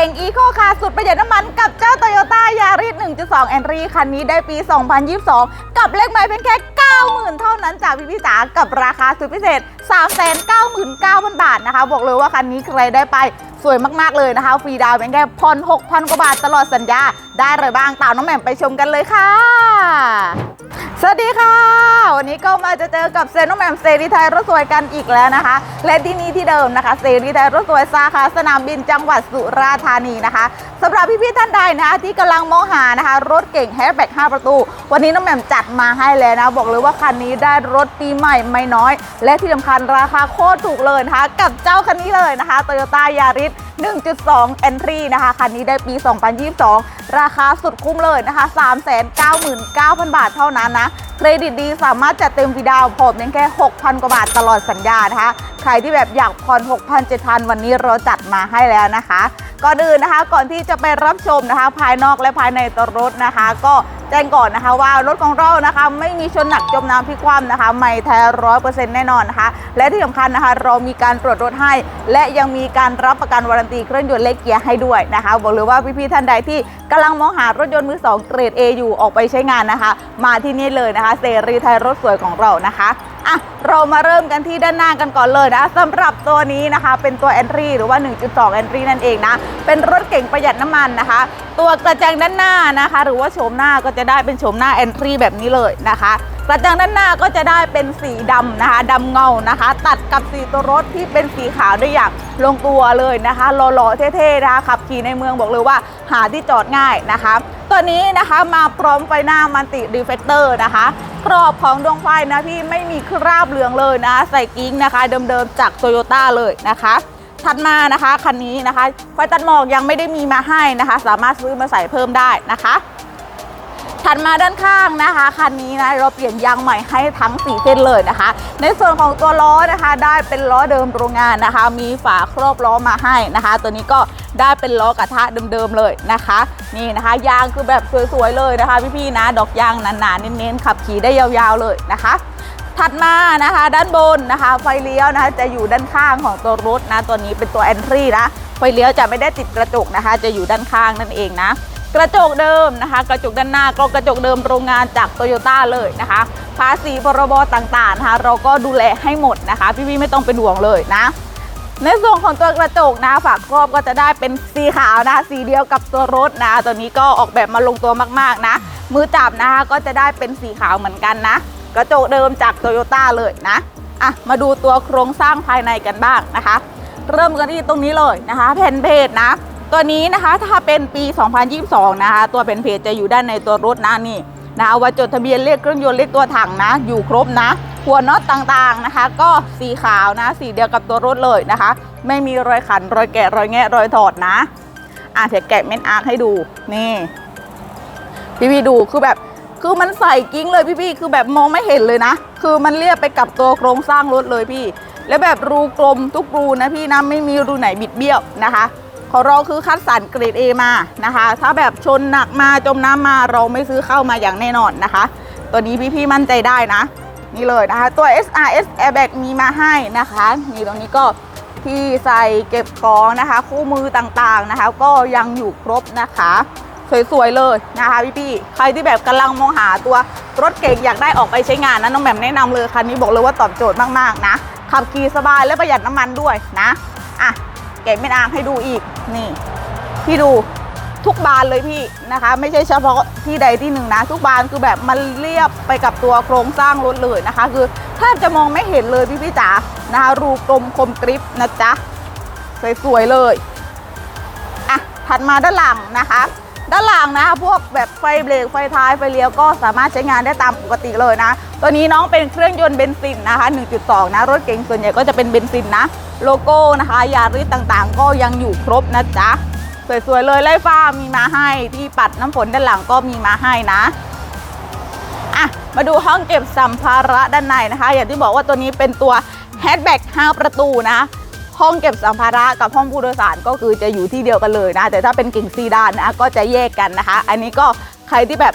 ก่งอีโคคาร์สุดประหยัดน้ำมันกับเจ้า Toyota Yaris 1.2 e n t r y คันนี้ได้ปี 2022 กับเลขไม้เพียงแค่ 90,000 เท่านั้นจากพี่พี่จ๋ากับราคาสุดพิเศษ 399,000 บาทนะคะ บอกเลยว่าคันนี้ใครได้ไปสวยมากๆเลยนะคะ ฟรีดาวเพียงแค่ผ่อน6,000 กว่าบาทตลอดสัญญา ได้อะไรบ้างตามน้องแหม่มไปชมกันเลยค่ะ สวัสดีค่ะ วันนี้ก็มาจะเจอกับเซนน้องแมมเซรีไทยรถสวยกันอีกแล้วนะคะ และที่นี่ที่เดิมนะคะเซรีไทยรถสวยสาขาสนามบินจังหวัดสุราษฎร์ธานีนะคะสำหรับพี่ๆท่านใดนะคะที่กำลังมองหานะคะ รถเก่งแฮชแบ็ก5ประตู วันนี้น้องแหม่มจัดมาให้แล้วนะ บอกเลยว่าคันนี้ได้รถปีใหม่ไม่น้อย และที่สำคัญราคาโคตรถูกเลยนะคะกับเจ้าคันนี้เลยนะคะ Toyota Yaris 1.2 Entry นะคะ คันนี้ได้ปี 2022 ราคาสุดคุ้มเลยนะคะ 399,000 บาทเท่านั้นนะ เครดิตดีสามารถจัดเต็มวีดาวผมเพียงแค่ 6,000 กว่าบาทตลอดสัญญานะคะ ใครที่แบบอยากผ่อน 6,000 7,000 วันนี้เราจัดมาให้แล้วนะคะ ก่อนอื่นนะคะ ก่อนที่จะไปรับชมนะคะ ภายนอกและภายในตัวรถนะคะ ก็แจ้งก่อนนะคะว่ารถของเรานะคะไม่มีชนหนักจมน้ำพลิกคว่ำนะคะ ไม่แท้ร้อยเปอร์เซ็นต์แน่นอนนะคะ และที่สำคัญนะคะ เรามีการตรวจรถให้ และยังมีการรับประกันวารันตีเครื่องยนต์เล็กเกียร์ให้ด้วยนะคะ บอกเลยว่าพี่ๆท่านใดที่กำลังมองหารถยนต์มือสองเกรด A อยู่ออกไปใช้งานนะคะ มาที่นี่เลยนะคะเสรีไทยรถสวยของเรานะคะ เรามาเริ่มกันที่ด้านหน้ากันก่อนเลยนะสำหรับตัวนี้นะคะเป็นตัว Entry หรือว่า 1.2 Entry นั่นเองนะ เป็นรถเก่งประหยัดน้ำมันนะคะ ตัวกระจังด้านหน้านะคะ หรือว่าโฉมหน้าก็จะได้เป็นโฉมหน้า Entry แบบนี้เลยนะคะ กระจังด้านหน้าก็จะได้เป็นสีดำนะคะดำเงานะคะ ตัดกับสีตัวรถที่เป็นสีขาวได้อย่างลงตัวเลยนะคะหล่อๆเท่ๆนะคะขับขี่ในเมืองบอกเลยว่าหาที่จอดง่ายนะคะ ตัวนี้นะคะมาพร้อมไฟหน้ามันติรีเฟกเตอร์นะคะ กรอบของดวงไฟนะพี่ไม่มีคราบเหลืองเลยนะใส่กิ้งนะคะเดิมๆจากโตโยต้าเลยนะคะถัดมานะคะคันนี้นะคะไฟตัดหมอกยังไม่ได้มีมาให้นะคะ สามารถซื้อมาใส่เพิ่มได้นะคะ ถัดมาด้านข้างนะคะคันนี้นะเราเปลี่ยนยางใหม่ให้ทั้ง4เส้นเลยนะคะ ในส่วนของตัวล้อนะคะได้เป็นล้อเดิมโรงงานนะคะ มีฝาครอบล้อมาให้นะคะ ตัวนี้ก็ได้เป็นล้อกระทะเดิมๆเลยนะคะ นี่นะคะยางคือแบบสวยๆเลยนะคะพี่ๆนะดอกยางหนาๆเน้นๆขับขี่ได้ยาวๆเลยนะคะถัดมานะคะด้านบนนะคะไฟเลี้ยวนะคะจะอยู่ด้านข้างของตัวรถนะตัวนี้เป็นตัว Entry นะไฟเลี้ยวจะไม่ได้ติดกระจกนะคะ จะอยู่ด้านข้างนั่นเองนะ กระจกเดิมนะคะ กระจกด้านหน้าก็กระจกเดิมโรงงานจากโตโยต้าเลยนะคะ ภาษีพรบต่างๆนะคะ เราก็ดูแลให้หมดนะคะ พี่ๆไม่ต้องเป็นห่วงเลยนะ ในส่วนของตัวกระจกนะฝาครอบก็จะได้เป็นสีขาวนะคะสีเดียวกับตัวรถนะตัวนี้ก็ออกแบบมาลงตัวมากๆนะ มือจับนะคะก็จะได้เป็นสีขาวเหมือนกันนะ กระจกเดิมจากโตโยต้าเลยนะอะมาดูตัวโครงสร้างภายในกันบ้างนะคะ เริ่มกันที่ตรงนี้เลยนะคะ แผ่นเพจนะ ตัวนี้นะคะถ้าเป็นปี 2022 นะคะ ตัวแผ่นเพจจะอยู่ด้านในตัวรถนะนี่นะเอาไว่าจดทะเบียนเลขเครื่องยนต์เลขตัวถังนะ อยู่ครบนะหัวน็อตต่างๆนะคะ ก็สีขาวนะ สีเดียวกับตัวรถเลยนะคะ ไม่มีรอยขันรอยแกะรอยแงะรอยถอดนะอะเดี๋ยวแกะเม็ดอาร์คให้ดูนี่พี่พี่ดูคือแบบคือมันใส่กิ้งเลยพี่พี่คือแบบมองไม่เห็นเลยนะ คือมันเรียบไปกับตัวโครงสร้างรถเลยพี่ แล้วแบบรูกลมทุกรูนะพี่นะไม่มีรูไหนบิดเบี้ยวนะคะ ของเราคือคัดสรรเกรด A มานะคะ ถ้าแบบชนหนักมาจมน้ำมาเราไม่ซื้อเข้ามาอย่างแน่นอนนะคะ ตัวนี้พี่ๆมั่นใจได้นะ นี่เลยนะคะ ตัว SRS Airbag มีมาให้นะคะนี่ตรงนี้ก็ที่ใส่เก็บของนะคะ คู่มือต่างๆนะคะ ก็ยังอยู่ครบนะคะสวยๆเลยนะคะพี่ๆใครที่แบบกำลังมองหาตัวรถเก่งอยากได้ออกไปใช้งานนะน้องแหม่มแนะนำเลยคันนี้บอกเลยว่าตอบโจทย์มากๆนะขับขี่สบายและประหยัดน้ำมันด้วยนะอะ เก็บไม่นางให้ดูอีกนี่พี่ดูทุกบานเลยพี่นะคะ ไม่ใช่เฉพาะที่ใดที่หนึ่งนะ ทุกบานคือแบบมันเรียบไปกับตัวโครงสร้างรถเลยนะคะ คือแทบจะมองไม่เห็นเลยพี่พี่จ๋านะคะรูกลมคมกริบนะจ๊ะสวยๆเลยอะถัดมาด้านหลังนะคะ ด้านหลังนะพวกแบบไฟเบรกไฟท้ายไฟเลี้ยวก็สามารถใช้งานได้ตามปกติเลยนะ ตัวนี้น้องเป็นเครื่องยนต์เบนซินนะคะ 1.2 นะ รถเก๋งส่วนใหญ่ก็จะเป็นเบนซินนะ โลโก้นะคะ ยาริสต่างๆ ก็ยังอยู่ครบนะจ๊ะ สวยๆเลยไล่ฟ้ามีมาให้ที่ปัดน้ำฝนด้านหลังก็มีมาให้นะอะมาดูห้องเก็บสัมภาระด้านในนะคะ อย่างที่บอกว่าตัวนี้เป็นตัวแฮชแบ็ก5ประตูนะ ห้องเก็บสัมภาระกับห้องผู้โดยสารก็คือจะอยู่ที่เดียวกันเลยนะ แต่ถ้าเป็นกิ่งซีดานนะก็จะแยกกันนะคะ อันนี้ก็ใครที่แบบ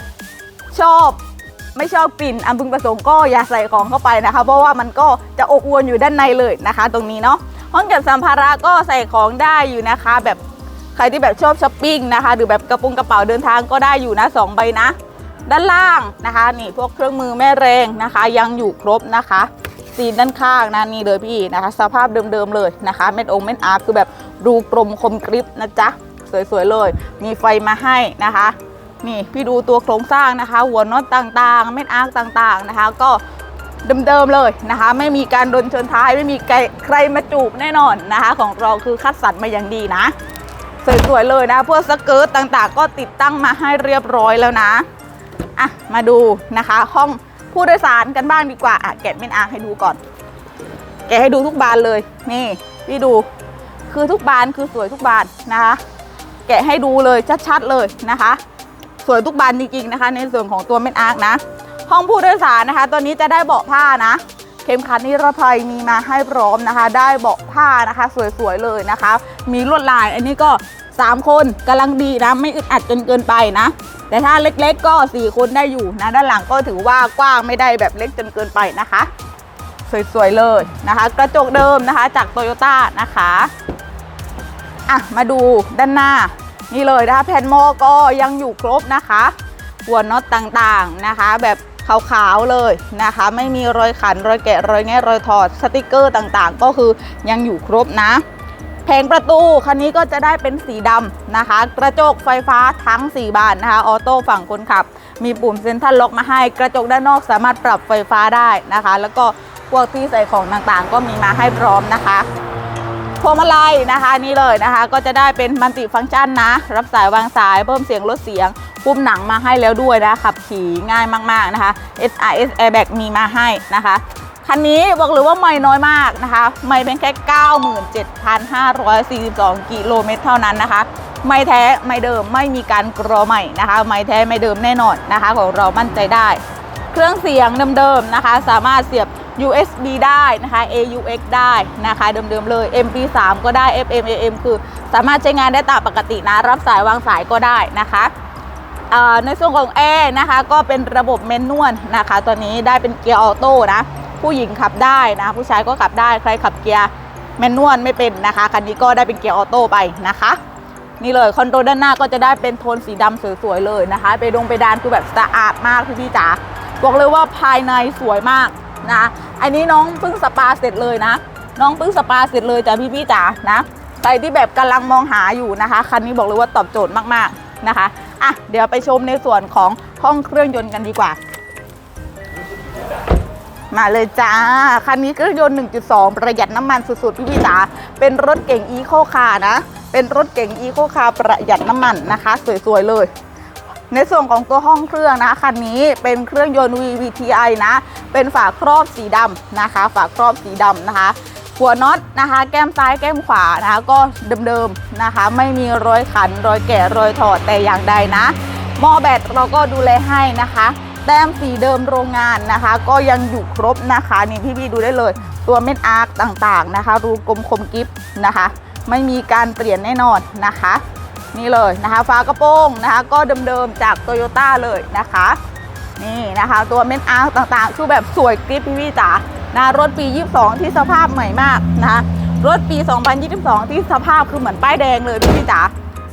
ชอบไม่ชอบกลิ่นอันพึงประสงค์ก็อย่าใส่ของเข้าไปนะคะ เพราะว่ามันก็จะอบอวนอยู่ด้านในเลยนะคะ ตรงนี้เนาะห้องเก็บสัมภาระก็ใส่ของได้อยู่นะคะ แบบใครที่แบบชอบช้อปปิ้งนะคะ หรือแบบกระปุงกระเป๋าเดินทางก็ได้อยู่นะสองใบนะ ด้านล่างนะคะ นี่พวกเครื่องมือแม่แรงนะคะ ยังอยู่ครบนะคะ ซีนด้านข้างนะนี่เลยพี่นะคะ สภาพเดิมๆเลยนะคะเม็ดองเม็ดอาร์คือแบบดูกลมคมกริบนะจ๊ะสวยๆเลย มีไฟมาให้นะคะ นี่พี่ดูตัวโครงสร้างนะคะ หัวน็อตต่างๆ เม็ดอาร์ต่างๆนะคะ ก็เดิมๆเลยนะคะ ไม่มีการโดนชนท้ายไม่มีใครใครมาจูบแน่นอนนะคะ ของเราคือคัดสรรมาอย่างดีนะสวยๆเลยนะพวกสเกิร์ตต่างๆ ก็ติดตั้งมาให้เรียบร้อยแล้วนะอะมาดูนะคะ ห้อง ผู้โดยสารกันบ้างดีกว่าอะแกะเม็นอางให้ดูก่อน แกะให้ดูทุกบานเลย นี่พี่ดู คือทุกบานคือสวยทุกบานนะคะ แกะให้ดูเลยชัดๆเลยนะคะ สวยทุกบานจริงๆนะคะ ในส่วนของตัวเม็ดอาร์คนะ ห้องผู้โดยสารนะคะ ตัวนี้จะได้เบาะผ้านะ เข็มขัดนิรภัยมีมาให้พร้อมนะคะ ได้เบาะผ้านะคะ สวยๆเลยนะคะ มีลวดลายอันนี้ก็ 3 คนกำลังดีนะ ไม่อึดอัดจนเกินไปนะ แต่ถ้าเล็กๆก็ 4 คนได้อยู่นะ ด้านหลังก็ถือว่ากว้างไม่ได้แบบเล็กจนเกินไปนะคะ สวยๆเลยนะคะ กระจกเดิมนะคะจากโตโยต้านะคะอะมาดูด้านหน้านี่เลยนะคะแผ่นโมก็ยังอยู่ครบนะคะ หัวน็อตต่างๆนะคะ แบบ ขาวๆเลยนะคะ ไม่มีรอยขันรอยแกะรอยแงะรอยถอดสติกเกอร์ต่างๆ ก็คือยังอยู่ครบนะแผงประตูคันนี้ก็จะได้เป็นสีดำนะคะ กระจกไฟฟ้าทั้ง 4 บานนะคะ ออโต้ฝั่งคนขับ มีปุ่มเซ็นทรัลล็อกมาให้ กระจกด้านนอกสามารถปรับไฟฟ้าได้นะคะ แล้วก็พวกที่ใส่ของต่างๆ ก็มีมาให้พร้อมนะคะพวงมาลัยนะคะนี่เลยนะคะ ก็จะได้เป็นมัลติฟังก์ชันนะ รับสายวางสายเพิ่มเสียงลดเสียง ปุ่มหนังมาให้แล้วด้วยนะขับขี่ง่ายมากๆนะคะ SRS Airbag มีมาให้นะคะ คันนี้บอกเลยว่าไม่น้อยมากนะคะ ไม่เป็นแค่ 97,542 กิโลเมตรเท่านั้นนะคะไม่แท้ไม่เดิมไม่มีการกรอใหม่นะคะ ไม่แท้ไม่เดิมแน่นอนนะคะ ของเรามั่นใจได้ เครื่องเสียงเดิมๆนะคะ สามารถเสียบ USB ได้นะคะ AUX ได้นะคะเดิมๆเลย MP3 ก็ได้ FM AM คือสามารถใช้งานได้ตามปกตินะ รับสายวางสายก็ได้นะคะ ในส่วนของแอร์นะคะก็เป็นระบบเมนนวลนะคะตัวนี้ได้เป็นเกียร์ออโต้นะผู้หญิงขับได้นะผู้ชายก็ขับได้ใครขับเกียร์แมนนวลไม่เป็นนะคะคันนี้ก็ได้เป็นเกียร์ออโต้ไปนะคะ นี่เลยคอนโซลด้านหน้าก็จะได้เป็นโทนสีดำสวยๆเลยนะคะไปดงไปดานคือแบบสะอาดมากพี่พี่จ๋าบอกเลยว่าภายในสวยมากนะอันนี้น้องเพิ่งสปาเสร็จเลยนะ น้องเพิ่งสปาเสร็จเลยจ้ะพี่พี่จ๋านะใครที่แบบกำลังมองหาอยู่นะคะ คันนี้บอกเลยว่าตอบโจทย์มากๆนะคะ อะเดี๋ยวไปชมในส่วนของห้องเครื่องยนต์กันดีกว่า มาเลยจ้า คันนี้เครื่องยนต์ 1.2 ประหยัดน้ำมันสุดๆ พี่พี่จ๋าเป็นรถเก่งอีโคคาร์นะ เป็นรถเก่งอีโคคาร์ประหยัดน้ำมันนะคะ สวยๆ เลยในส่วนของตัวห้องเครื่องนะคันนี้เป็นเครื่องยนต์ VVTi นะ เป็นฝาครอบสีดำนะคะ ฝาครอบสีดำนะคะ หัวน็อตนะคะ แก้มซ้ายแก้มขวานะคะก็เดิมๆนะคะ ไม่มีรอยขันรอยแกะรอยถอดแต่อย่างใดนะหม้อแบตเราก็ดูแลให้นะคะ แต้มสีเดิมโรงงานนะคะ ก็ยังอยู่ครบนะคะนี่พี่ๆดูได้เลย ตัวเม็ดอาร์คต่างๆนะคะ รูกลมคมกิฟนะคะ ไม่มีการเปลี่ยนแน่นอนนะคะ นี่เลยนะคะฝากระโปรงนะคะ ก็เดิมๆจากโตโยต้าเลยนะคะ นี่นะคะ ตัวเม็ดอาร์ต่างๆคือแบบสวยกริปพี่พี่จ๋า นะรถปี 22 ที่สภาพใหม่มากนะคะรถปี 2022 ที่สภาพคือเหมือนป้ายแดงเลยพี่จ๋า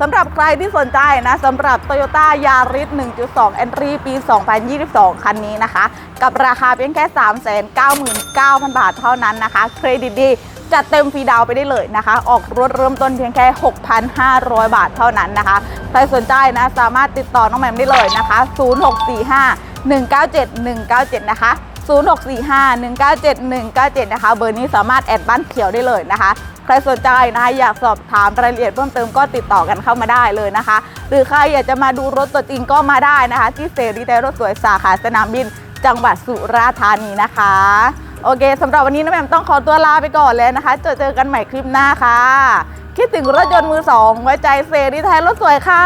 สำหรับใครที่สนใจนะสำหรับ Toyota Yaris 1.2 Entry ปี 2022 คันนี้นะคะ กับราคาเพียงแค่ 399,000 บาทเท่านั้นนะคะ เครดิตดีจัดเต็มฟรีดาวไปได้เลยนะคะ ออกรถเริ่มต้นเพียงแค่ 6,500 บาทเท่านั้นนะคะ ใครสนใจนะสามารถติดต่อน้องแหม่มได้เลยนะคะ 0645 197 197 นะคะ 0645 197 197 นะคะ เบอร์นี้สามารถแอดบ้านเขียวได้เลยนะคะ ใครสนใจนะคะอยากสอบถามรายละเอียดเพิ่มเติมก็ติดต่อกันเข้ามาได้เลยนะคะ หรือใครอยากจะมาดูรถตัวจริงก็มาได้นะคะ ที่เซรีแต่รถสวยสาขาสนามบิน จังหวัดสุราษฎร์ธานีนะคะโอเคสำหรับวันนี้น้องแหม่มต้องขอตัวลาไปก่อนเลยนะคะเจอเจอกันใหม่คลิปหน้าค่ะ คิดถึงรถยนต์มือสองไว้ใจเซรีไทยรถสวยค่ะ